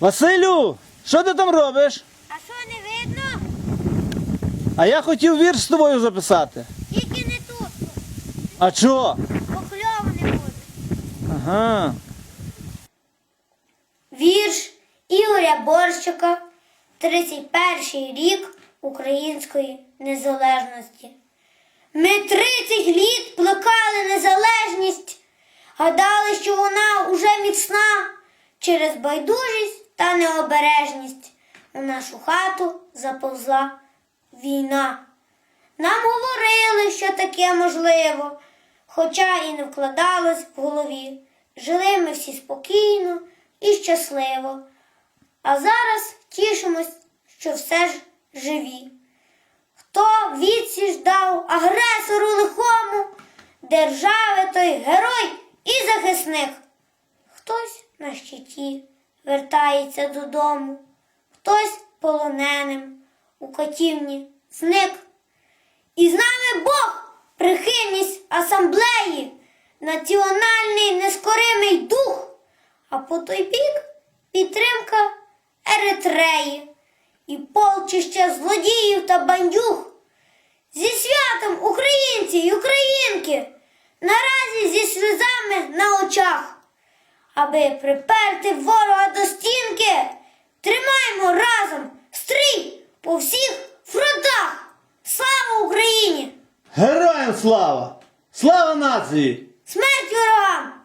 Василю, що ти там робиш? А що не видно? А я хотів вірш з тобою записати. Тільки не тут, А чого? бо кльово не буде. Ага. Вірш Ігоря Борщика, 31 рік української незалежності. Ми 30 літ плекали незалежність, гадали, що вона уже міцна через байдужість та необережність. У нашу хату заповзла війна. Нам говорили, що таке можливо, хоча і не вкладалось в голові. Жили ми всі спокійно і щасливо. А зараз тішимось, що все ж живі. Хто відсіч дав агресору лихому, держави той герой і захисник. Хтось на щиті вертається додому, хтось полоненим у катівні зник. І з нами Бог, прихильність асамблеї, національний нескоримий дух, а по той бік підтримка Еритреї і полчища злодіїв та бандюг. Зі святом українці й українки, наразі зі сльозами на очах. Аби приперти ворога до стінки, Тримаємо разом стрій по всіх фронтах. Слава Україні! Героям слава! Слава нації! Смерть ворогам!